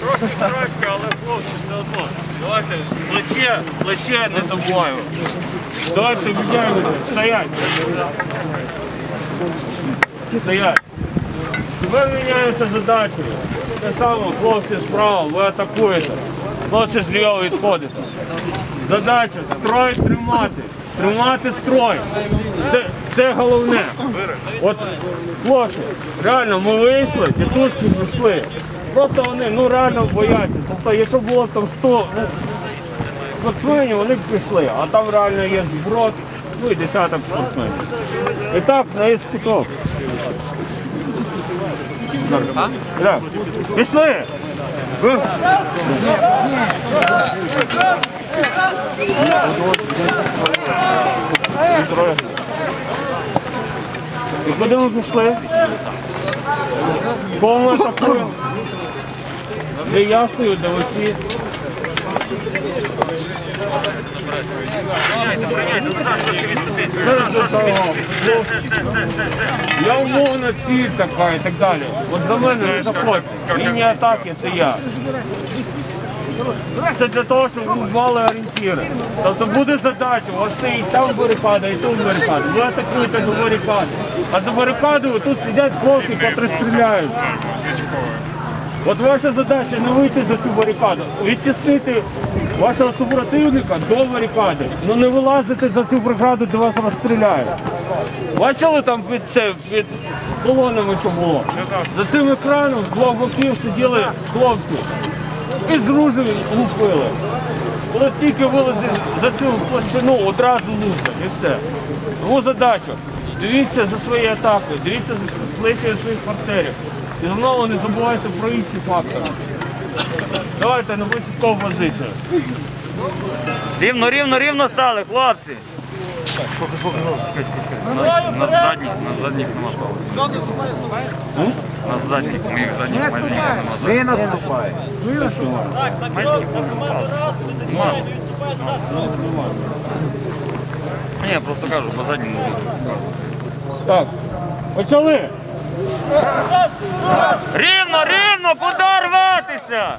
Трохи краще, але хлопці все одно. Давайте плече, плече не забуваємо. Давайте міняємося. Стоять. Стоять. Тепер міняємося задачею. Те саме, хлопці справа, ви атакуєте. Хлопці зліва відходите. Задача строй тримати. Тримати строй. Це, це головне. От хлопці, реально, ми вийшли, тітушки пішли. Просто вони ну реально бояться. Тобто, якщо було там 100 ну, спортсменів, вони б пішли, а там реально є зброд, ну і десяток спортсменів. І так, на іспиток. Так. Пішли! І куди ми пішли? Кого ми атакуємо? Де я стою, де оці. Я умовна ціль така і так далі. От за мене не заходьте. Лінія атаки це я. Це для того, щоб ви мали орієнтири. Тобто буде задача, у вас стоїть там барикада і тут барикада. Ви атакуєте до барикади. А за барикадою тут сидять хлопці, які стріляють. От ваша задача не вийти за цю барикаду, відтіснити вашого супротивника до барикади, але не вилазити за цю барикаду, де вас розстріляють. Бачили там під це під колонами, що було? За цим екраном з двох боків сиділи хлопці і з ружем лупили. Коли тільки вилазив за цю площину, одразу лупить і все. Тому задача. Дивіться за своєю атакою, дивіться за плечі своїх партнерів. І знову не забувайте про інші фактори. Давайте на висадкову позицію. Рівно, рівно, рівно стали, хлопці. На задніх, на задніх нема паузи. На задніх, моїх задніх майже ніхто нема. Ви наступаєте. Ні, я просто кажу, по задньому. Так, почали. Рівно, рівно, куди рватися?